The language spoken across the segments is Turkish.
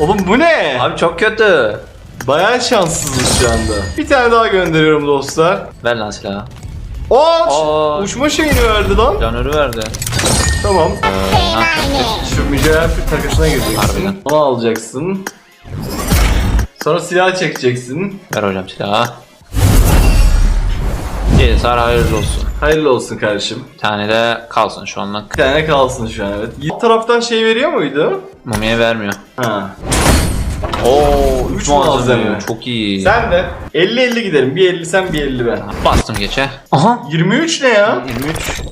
Oğlum bu ne? Abi çok kötü. Bayağı şanssızız şu anda. Bir tane daha gönderiyorum dostlar. Ver lan silahı. Aa, Aa. uçma şeyini verdi lan. Canörü verdi. Tamam. Ha, Şu mücevher takısına gireceksin. Harbiden. Onu alacaksın. Sonra silah çekeceksin. ver hocam silahı. İyi sar hayırlı olsun. Hayırlı olsun kardeşim. Bir tane de kalsın şu anlık. Bir tane kalsın şu an evet. Yiğit taraftan şey veriyor muydu? Mumiye vermiyor. Ha. Oo, üç üç malzeme. malzeme. Çok iyi. Sen de 50-50 gidelim. Bir 50 sen bir 50 ben. Bastım geçe. Aha. 23 ne ya? 23.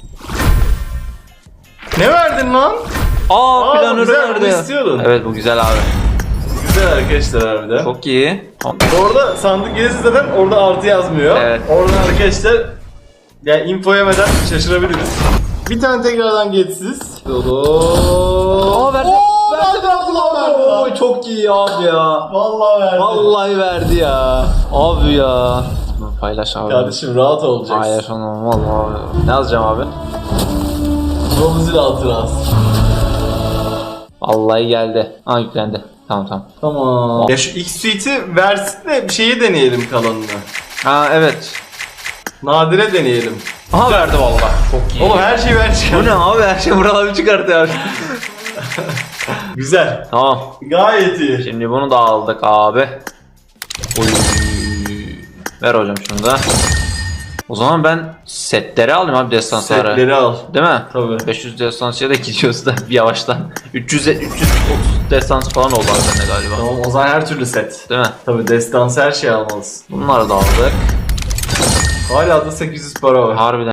Ne verdin lan? Aa, Aa, planörü verdi. istiyordun. Evet bu güzel abi. Güzel arkadaşlar harbiden. Çok iyi. Orada sandık gelirse zaten orada artı yazmıyor. Evet. Oradan arkadaşlar ya info yemeden şaşırabiliriz. Bir tane tekrardan geçsiz. Dolu. Aa verdi. Oo, verdi, verdi, verdi, verdi. Oo, çok iyi abi ya. Vallahi verdi. Vallahi verdi ya. Abi ya. Paylaş abi. Kardeşim rahat olacaksın. Hayır onu vallahi. Ne yazacağım abi? Domuzil hatırası. Vallahi geldi. Aa yüklendi. Tamam tamam. Tamam. Ya şu X suite'i versin de bir şeyi deneyelim kalanını. Ha evet. Nadire deneyelim. Aha verdi vallahi. Çok iyi. Oğlum her şeyi ben Bu çıkardım. ne abi her şey Murat abi çıkartıyor. Güzel. tamam. Gayet iyi. Şimdi bunu da aldık abi. Oy. Ver hocam şunu da. O zaman ben setleri alayım abi destansları. Setleri al. Değil mi? Tabii. 500 destansıya da gidiyoruz da bir yavaştan. 300 330 destans falan oldu abi bende galiba. Tamam o zaman her türlü set. Değil mi? Tabii destansı her şey almalısın. Bunları da aldık. Hala da 800 para var. Harbiden